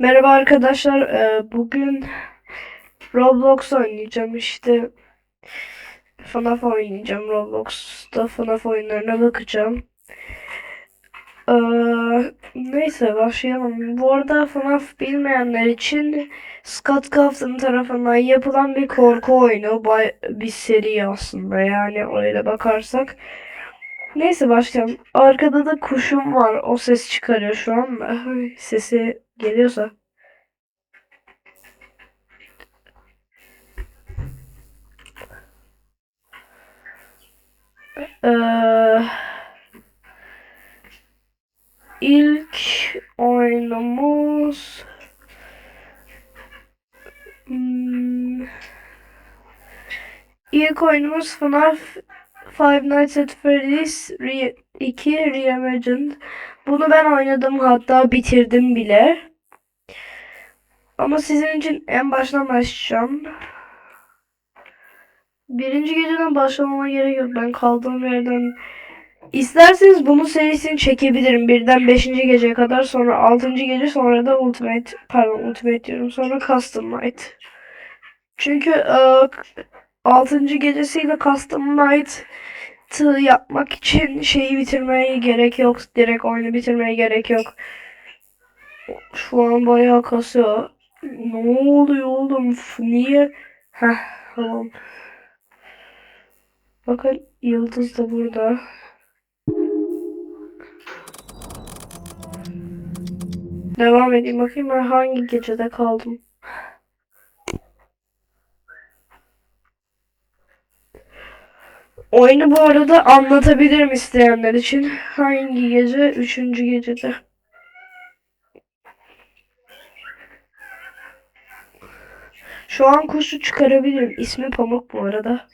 Merhaba arkadaşlar. Ee, Bugün Roblox oynayacağım işte. FNAF oynayacağım. Roblox'ta FNAF oyunlarına bakacağım. Ee, neyse başlayalım. Bu arada FNAF bilmeyenler için Scott Cawthon tarafından yapılan bir korku oyunu. Bir seri aslında yani öyle bakarsak. Neyse başlayalım. Arkada da kuşum var. O ses çıkarıyor şu an. Ay, Sesi geliyorsa. Ee, ilk oyunumuz Hmm, ilk oyunumuz FNAF Five Nights at Freddy's Re 2 Reimagined. Bunu ben oynadım hatta bitirdim bile. Ama sizin için en baştan başlayacağım. Birinci geceden başlamama gerek yok. Ben kaldığım yerden İsterseniz bunun serisini çekebilirim. Birden 5. geceye kadar sonra 6. gece sonra da Ultimate pardon Ultimate diyorum sonra Custom Night. Çünkü e, 6. gecesiyle Custom Night'ı yapmak için şeyi bitirmeye gerek yok. Direkt oyunu bitirmeye gerek yok. Şu an bayağı kasıyor. Ne oluyor oğlum? Niye? Heh tamam. Bakın Yıldız da burada. Devam edeyim bakayım ben hangi gecede kaldım. Oyunu bu arada anlatabilirim isteyenler için. Hangi gece? Üçüncü gecede. Şu an kuşu çıkarabilirim. İsmi Pamuk bu arada.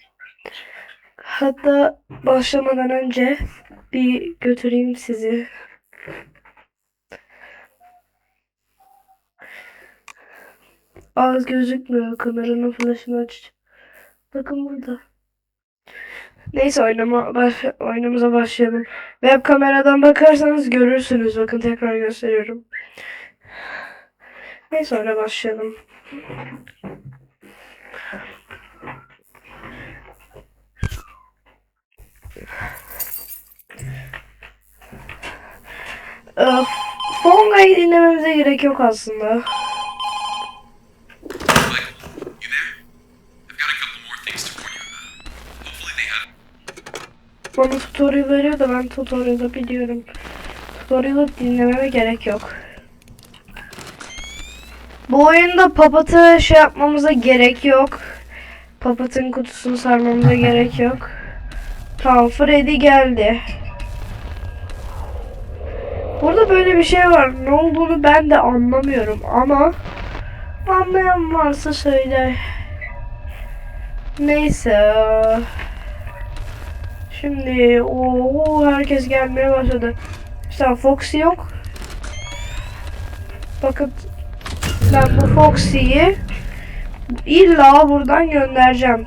Hatta başlamadan önce bir götüreyim sizi. Az gözükmüyor. Kameranın flaşını aç. Bakın burada. Neyse oynama baş, oyunumuza başlayalım. Web kameradan bakarsanız görürsünüz. Bakın tekrar gösteriyorum. Neyse öyle başlayalım. Ee, Fonga'yı dinlememize gerek yok aslında. Tutorial veriyor da ben tutorial'ı biliyorum. Tutorial'ı dinlememe gerek yok. Bu oyunda papatı şey yapmamıza gerek yok. Papatın kutusunu sarmamıza gerek yok. Tamam Freddy geldi. Burada böyle bir şey var. Ne olduğunu ben de anlamıyorum ama anlayan varsa söyler. Neyse. Şimdi o herkes gelmeye başladı. İşte Foxy yok. Bakın ben bu Foxy'yi illa buradan göndereceğim.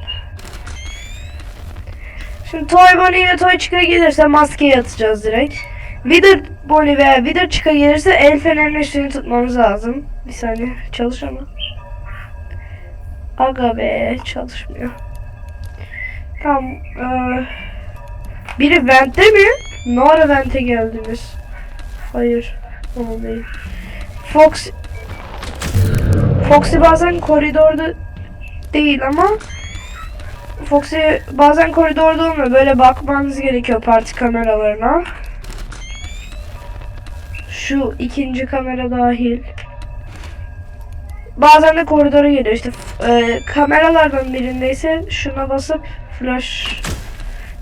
Şimdi Toy Bonnie ile Toy Chica gelirse maskeyi atacağız direkt. Wither Bonnie veya Wither Chica gelirse el fenerinin üstünü tutmamız lazım. Bir saniye çalış ama. Aga be çalışmıyor. Tamam. eee, biri vente mi? Ne ara vente geldiniz? Hayır. Tamam değil. Fox Foxy bazen koridorda değil ama Foxy bazen koridorda olmuyor. Böyle bakmanız gerekiyor parti kameralarına. Şu ikinci kamera dahil. Bazen de koridora geliyor. İşte e, kameralardan birindeyse şuna basıp flash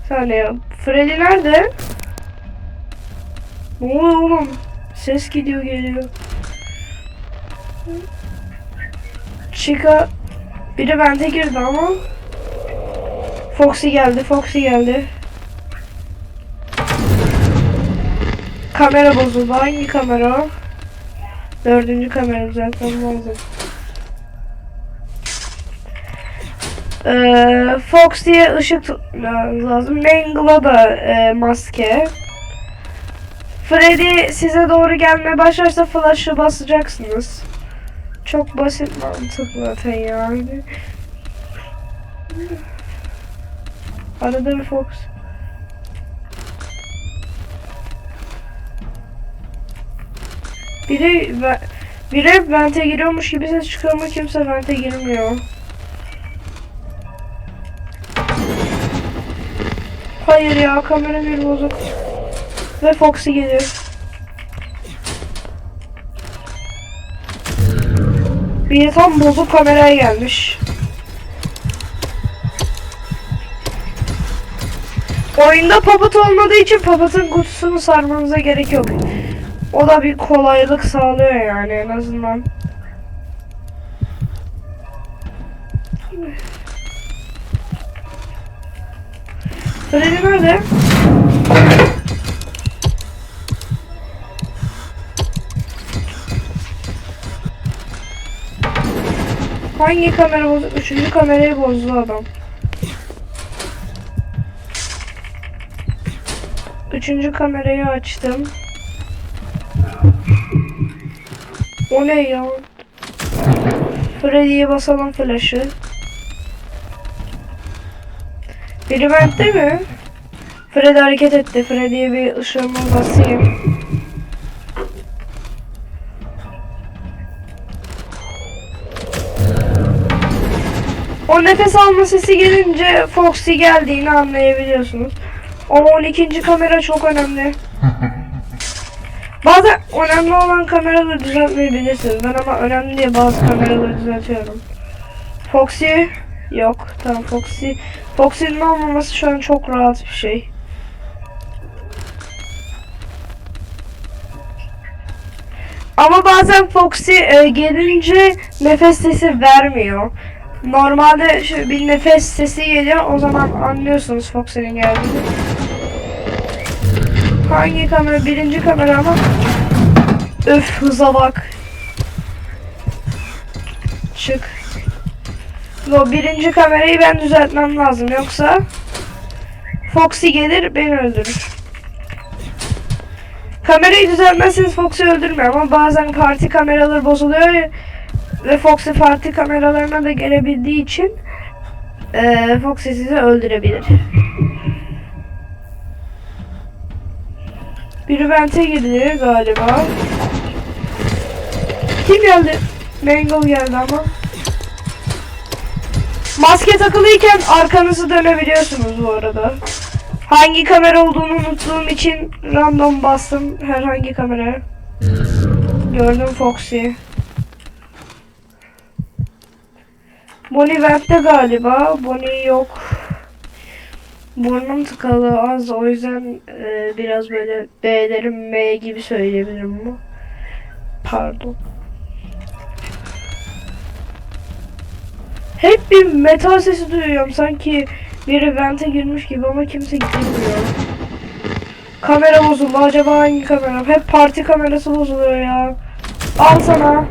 saniye. Freddy nerede? Ne oluyor oğlum? Ses gidiyor geliyor. Chica biri bende girdi ama Foxy geldi, Foxy geldi. Kamera bozuldu. Hangi kamera? Dördüncü kamera düzeltmem lazım. Ee, Foxy'ye ışık tutmamız lazım. Mangle'a da e, maske. Freddy size doğru gelmeye başlarsa flash'ı basacaksınız. Çok basit mantık zaten yani. Arada bir Fox. Biri biri vente giriyormuş gibi ses çıkıyor ama kimse vente girmiyor. Hayır ya kamera bir bozuk. Ve Foxy geliyor. Bir tam bozuk kameraya gelmiş. Oyunda papat olmadığı için papatın kutusunu sarmanıza gerek yok. O da bir kolaylık sağlıyor yani en azından. Freddy nerede? Hangi kamera bozdu? Üçüncü kamerayı bozdu adam. Üçüncü kamerayı açtım. O ne ya? Freddy'ye basalım flash'ı. Biri bende mi? Freddy hareket etti. Freddy'ye bir ışığımı basayım. O nefes alma sesi gelince Foxy geldiğini anlayabiliyorsunuz. Ama 12. kamera çok önemli. Bazen önemli olan kameraları düzeltmeyebilirsiniz. Ben ama önemli diye bazı kameraları düzeltiyorum. Foxy yok. Tamam Foxy. Foxy'nin olmaması şu an çok rahat bir şey. Ama bazen Foxy e, gelince nefes sesi vermiyor. Normalde bir nefes sesi geliyor o zaman anlıyorsunuz Foxy'nin geldiğini. Hangi kamera? Birinci kamera ama. Öf hıza bak. Çık. O birinci kamerayı ben düzeltmem lazım yoksa Foxy gelir beni öldürür. Kamerayı düzeltmezseniz Foxy öldürmüyor ama bazen parti kameraları bozuluyor ve Foxy parti kameralarına da gelebildiği için eee Foxy sizi öldürebilir. Biri vente girdi galiba. Kim geldi? Mangle geldi ama. Maske takılıyken arkanızı dönebiliyorsunuz bu arada. Hangi kamera olduğunu unuttuğum için random bastım herhangi kameraya. Gördüm Foxy. Bonnie vent'te galiba. Bonnie yok. Burnum tıkalı az o yüzden e, biraz böyle B'lerim M gibi söyleyebilirim ama. Pardon. Hep bir metal sesi duyuyorum sanki biri vente girmiş gibi ama kimse girmiyor. Kamera bozuldu acaba hangi kamera? Hep parti kamerası bozuluyor ya. Al sana.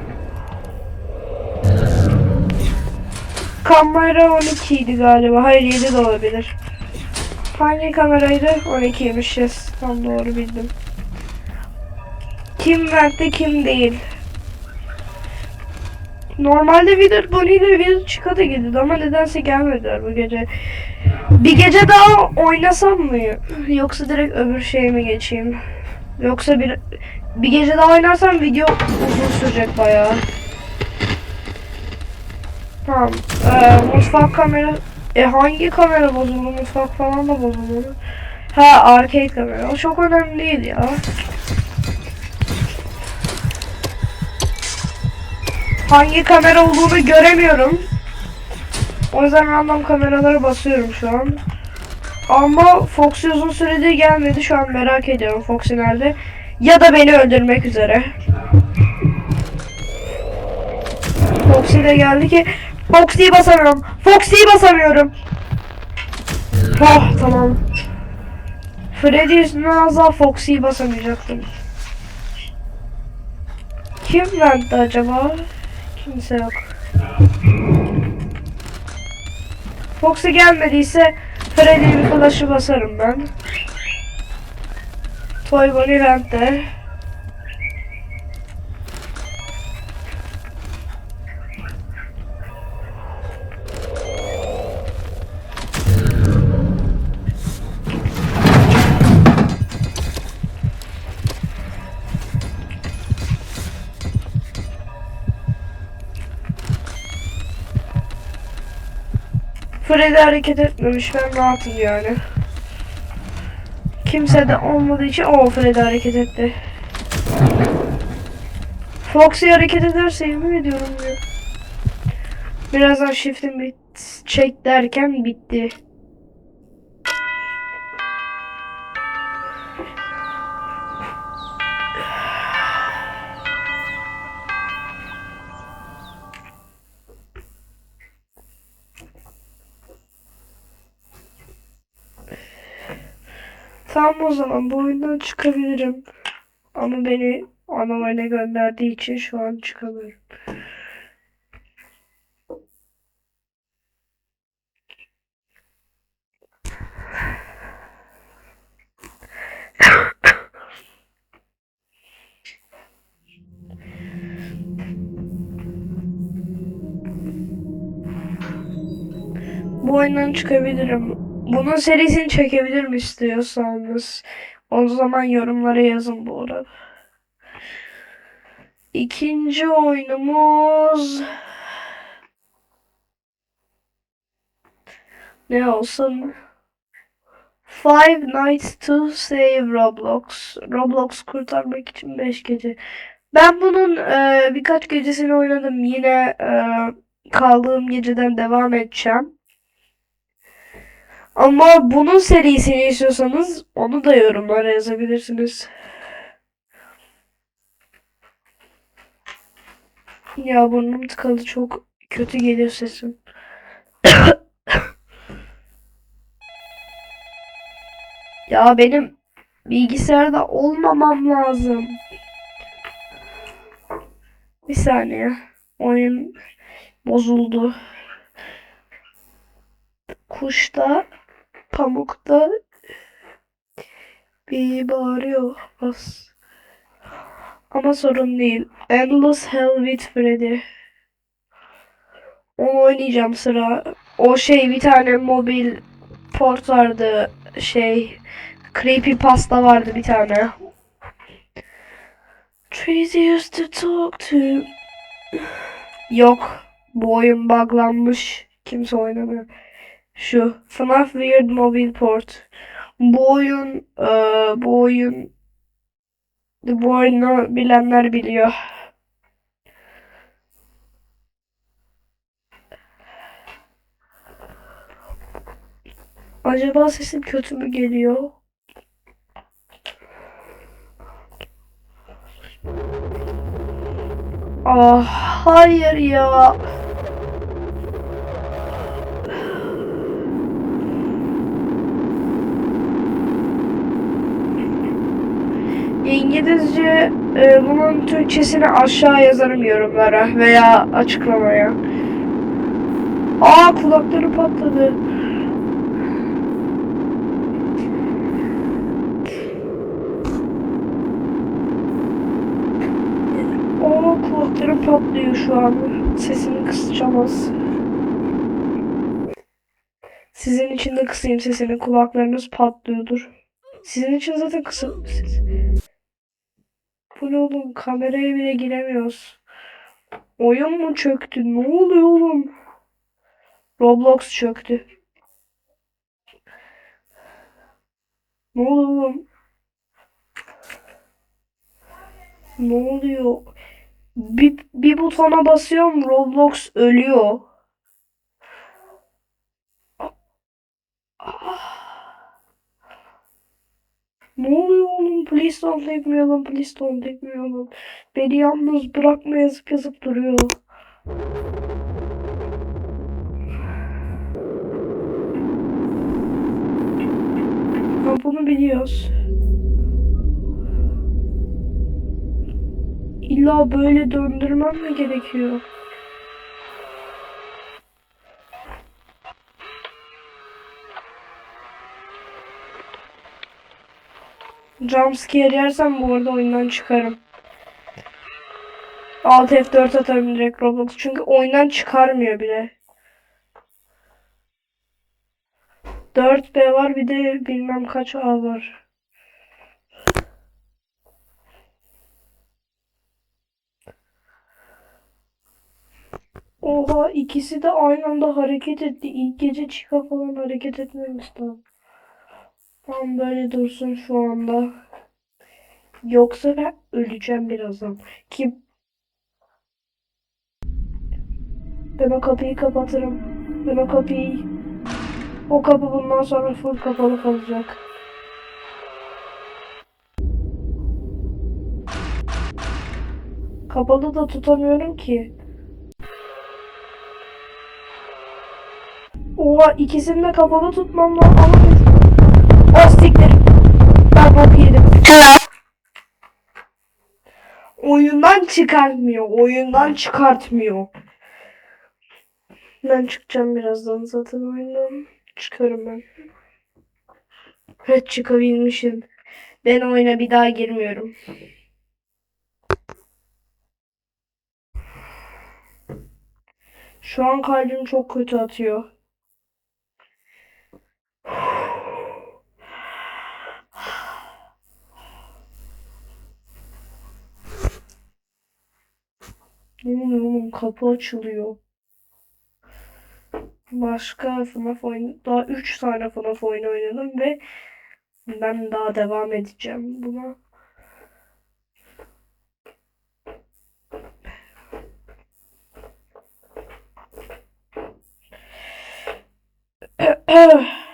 Kamera 12 idi galiba. Hayır 7 de olabilir. Hangi kameraydı? 12'ymiş yes. Tam doğru bildim. Kim verdi kim değil. Normalde Wither Bonnie ile Wither Chica da gidiyordu ama nedense gelmediler bu gece. Bir gece daha oynasam mı? Yoksa direkt öbür şeye mi geçeyim? Yoksa bir bir gece daha oynarsam video uzun sürecek bayağı. Tamam. Ee, mutfak kamera e hangi kamera bozuldu? Mutfak falan da bozuldu. Ha arcade kamera. O çok önemli değil ya. Hangi kamera olduğunu göremiyorum. O yüzden random kameralara basıyorum şu an. Ama Foxy uzun süredir gelmedi. Şu an merak ediyorum Foxy nerede. Ya da beni öldürmek üzere. Foxy de geldi ki Foxy'yi basamıyorum. Foxy'yi basamıyorum. Oh tamam. Freddy yüzünden az daha Foxy'yi basamayacaktım. Kim verdi acaba? Kimse yok. Foxy gelmediyse Freddy'yi bir flash'ı basarım ben. Toy Bonnie Vent'te. Freddy hareket etmemiş. Ben rahatım yani. Kimse de olmadığı için o Freddy hareket etti. Foxy hareket ederse yemin ediyorum ya. Birazdan shift'im bit çek derken bitti. Tamam o zaman bu oyundan çıkabilirim. Ama beni ana oyuna gönderdiği için şu an çıkamıyorum. Bu oyundan çıkabilirim. Bunun serisini çekebilirim istiyorsanız. O zaman yorumlara yazın bu arada. İkinci oyunumuz ne olsun? Five Nights to Save Roblox. Roblox kurtarmak için 5 gece. Ben bunun e, birkaç gecesini oynadım. Yine e, kaldığım geceden devam edeceğim. Ama bunun serisini istiyorsanız onu da yorumlara yazabilirsiniz. Ya burnum tıkalı çok kötü geliyor sesim. Ya benim bilgisayarda olmamam lazım. Bir saniye. Oyun bozuldu. Kuşta pamukta bir bağırıyor az. Ama sorun değil. Endless Hell with Freddy. Onu oynayacağım sıra. O şey bir tane mobil port vardı. Şey Creepypasta vardı bir tane. Tracy used to talk to. Yok. Bu oyun buglanmış. Kimse oynamıyor. Şu FNAF Weird Mobile Port. Bu oyun eee, bu oyun bu oyunu bilenler biliyor. Acaba sesim kötü mü geliyor? Ah hayır ya. İngilizce e, bunun Türkçesini aşağı yazarım yorumlara veya açıklamaya. Aa kulakları patladı. Aa kulaklarım patlıyor şu an. Sesimi kısacağım. Sizin için de kısayım sesini. Kulaklarınız patlıyordur. Sizin için zaten kısık ses. Bu ne oğlum? Kameraya bile giremiyoruz. Oyun mu çöktü? Ne oluyor oğlum? Roblox çöktü. Ne oluyor oğlum? Ne oluyor? Bir, bir butona basıyorum Roblox ölüyor. Ne oluyor oğlum? Please don't leave me alone. Please don't leave me alone. Beni yalnız bırakma yazıp yazıp duruyor. Ha, bunu biliyoruz. İlla böyle döndürmem mi gerekiyor? Jumpscare yersem bu arada oyundan çıkarım. Alt F4 atarım direkt Roblox. Çünkü oyundan çıkarmıyor bile. 4B var bir de bilmem kaç A var. Oha ikisi de aynı anda hareket etti. İlk gece Chica falan hareket etmemişti. Tam böyle dursun şu anda. Yoksa ben öleceğim birazdan. Ki ben o kapıyı kapatırım. Ben o kapıyı o kapı bundan sonra full kapalı kalacak. Kapalı da tutamıyorum ki. Oha ikisini de kapalı tutmam lazım O siktir. Ben bok yedim. Oyundan çıkartmıyor. Oyundan çıkartmıyor. Ben çıkacağım birazdan zaten oyundan. Çıkarım ben. Evet çıkabilmişim. Ben oyuna bir daha girmiyorum. Şu an kalbim çok kötü atıyor. Bilmiyorum kapı açılıyor. Başka FNAF oyun daha 3 tane FNAF oyunu oynadım ve ben daha devam edeceğim buna.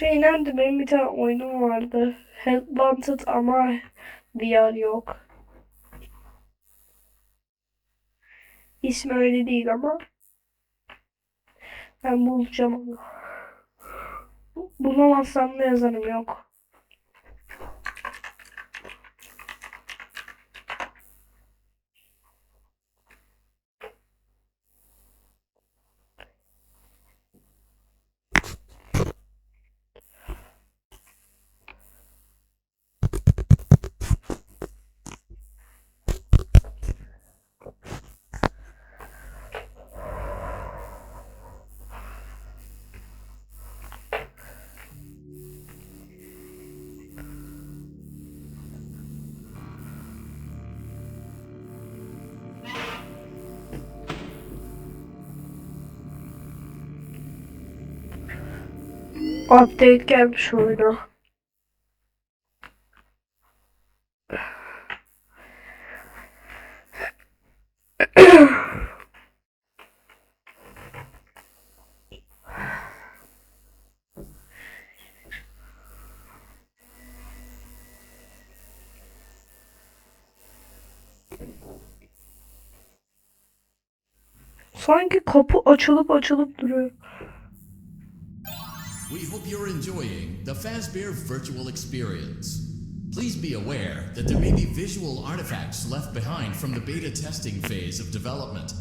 Şey nerede benim bir tane oyunum vardı. Headbunted ama VR yok. İsmi öyle değil ama ben bulacağım onu. Bulamazsam da yazarım yok. Update gelmiş oyuna. Sanki kapı açılıp açılıp duruyor. We hope you're enjoying the Fazbear Virtual Experience. Please be aware that there may be visual artifacts left behind from the beta testing phase of development.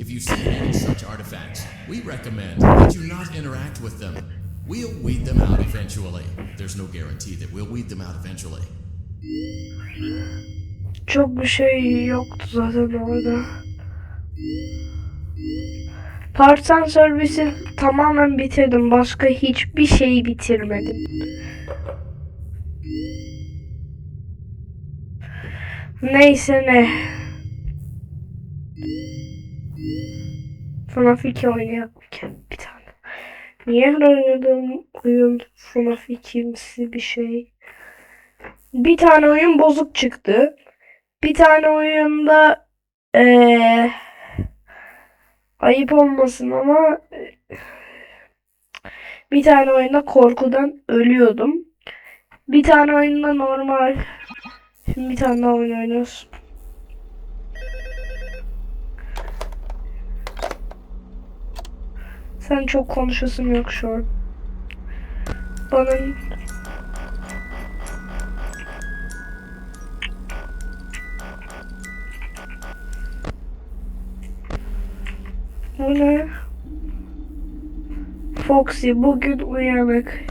If you see any such artifacts, we recommend that you not interact with them. We'll weed them out eventually. There's no guarantee that we'll weed them out eventually. Çok bir şey yoktu zaten orada. Parts and Service'i tamamen bitirdim. Başka hiçbir şeyi bitirmedim. Neyse ne. FNAF 2 oynayalım bir tane. Niye her oynadığım oyun FNAF 2'msi bir şey? Bir tane oyun bozuk çıktı. Bir tane oyunda eee ayıp olmasın ama eee, bir tane oyunda korkudan ölüyordum. Bir tane oyunda normal. Şimdi bir tane daha oyun oynuyoruz. Sen çok konuşasın yok şu an. Bana Bu ne? Foxy bugün uyanık.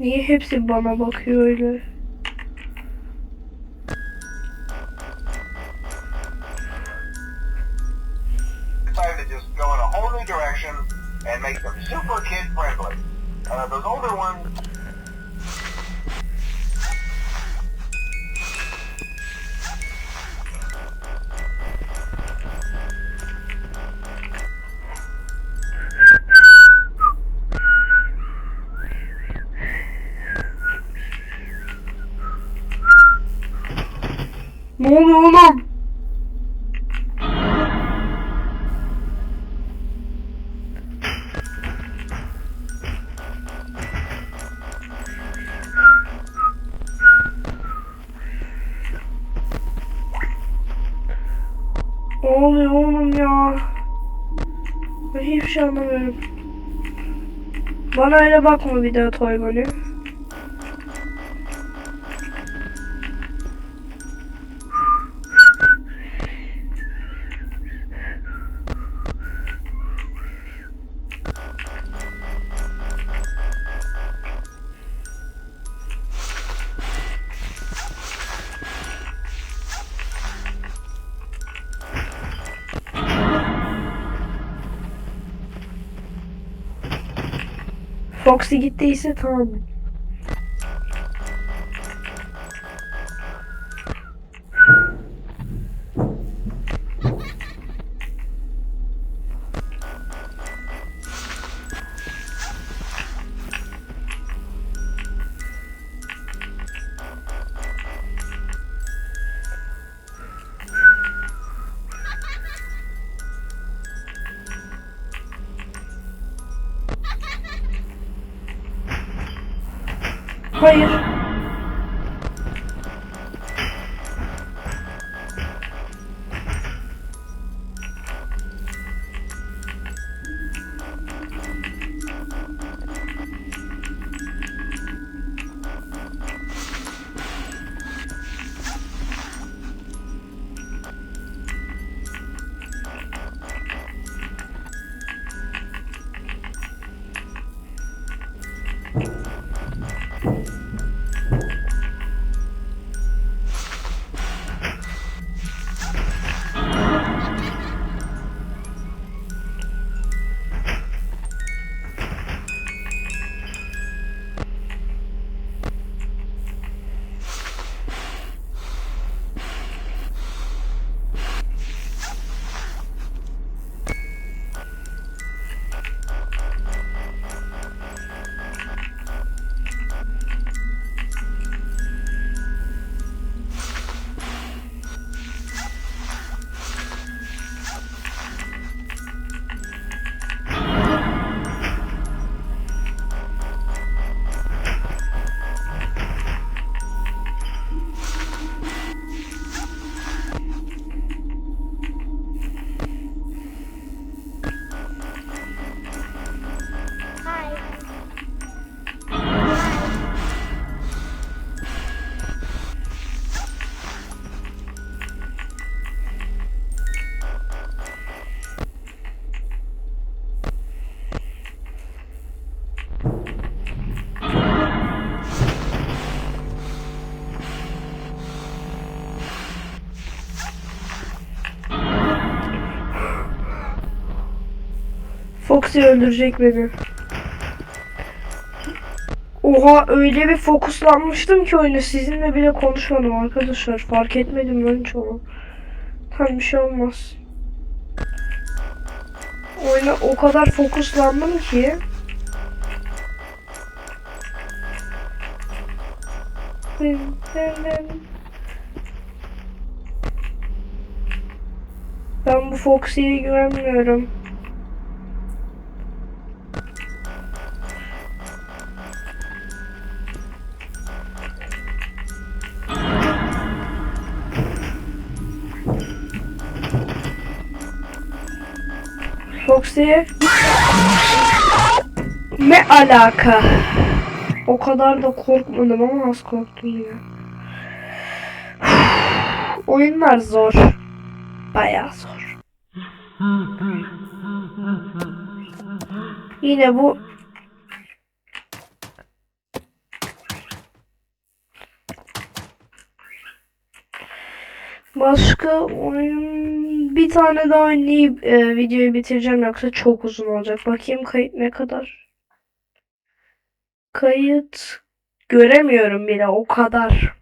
Niye hepsi bana bakıyor öyle? super kid friendly. Uh, those older ones, Bana öyle bakma bir daha Toy Foxy gittiyse tamam. Hayır. Foxy öldürecek beni. Oha öyle bir fokuslanmıştım ki oyuna sizinle bile konuşmadım arkadaşlar. Fark etmedim ben çoğu. Tam bir şey olmaz. Oyuna o kadar fokuslandım ki. Ben bu Foxy'ye güvenmiyorum. Foxy ne alaka? O kadar da korkmadım ama az korktum yine. oyunlar zor. Bayağı zor. Yine bu Başka oyun bir tane daha oynayıp e, videoyu bitireceğim yoksa çok uzun olacak. Bakayım kayıt ne kadar. Kayıt göremiyorum bile o kadar.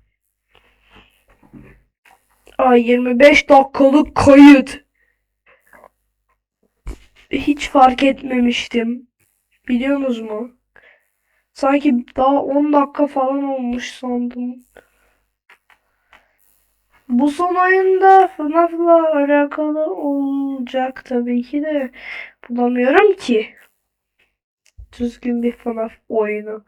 Ay 25 dakikalık kayıt. Hiç fark etmemiştim. Biliyorsunuz mu? Sanki daha 10 dakika falan olmuş sandım. Bu son oyunda FNAF'la alakalı olacak tabii ki de bulamıyorum ki. Düzgün bir FNAF oyunu.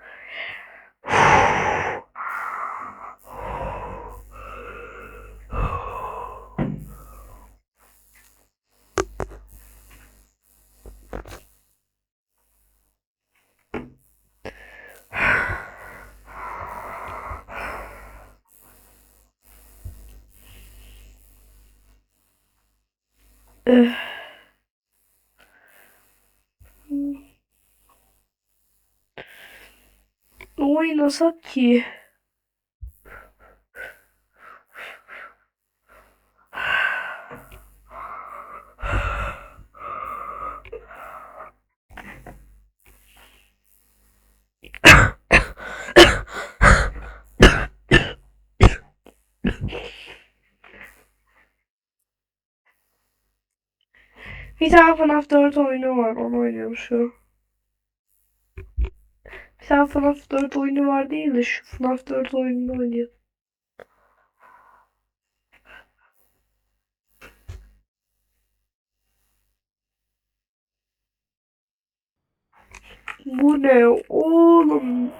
Oi, não é só aqui. Bir tane FNAF 4 oyunu var. Onu oynuyorum şu. Bir tane FNAF 4 oyunu var değil de şu FNAF 4 oyununu oynuyor. Bu ne oğlum?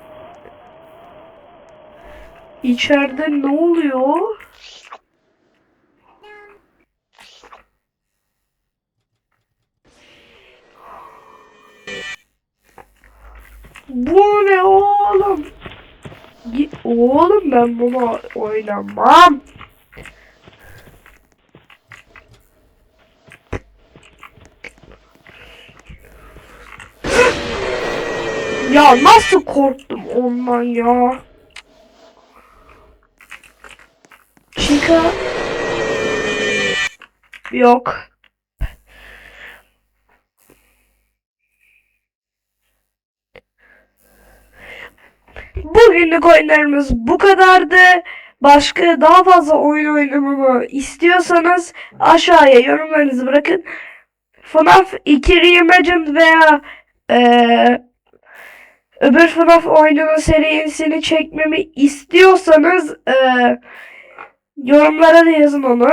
İçeride ne oluyor? Bu ne oğlum? Oğlum ben bunu oynamam. Ya nasıl korktum ondan ya? Chica Yok. Bugünlük oyunlarımız bu kadardı. Başka daha fazla oyun oynamamı istiyorsanız aşağıya yorumlarınızı bırakın. FNAF 2 Reimagined veya eee öbür FNAF oyununun serisini çekmemi istiyorsanız eee yorumlara da yazın onu.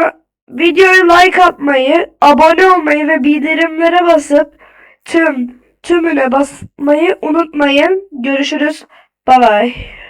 Videoyu like atmayı, abone olmayı ve bildirimlere basıp tüm tümüne basmayı unutmayın. Görüşürüz. Bye bye.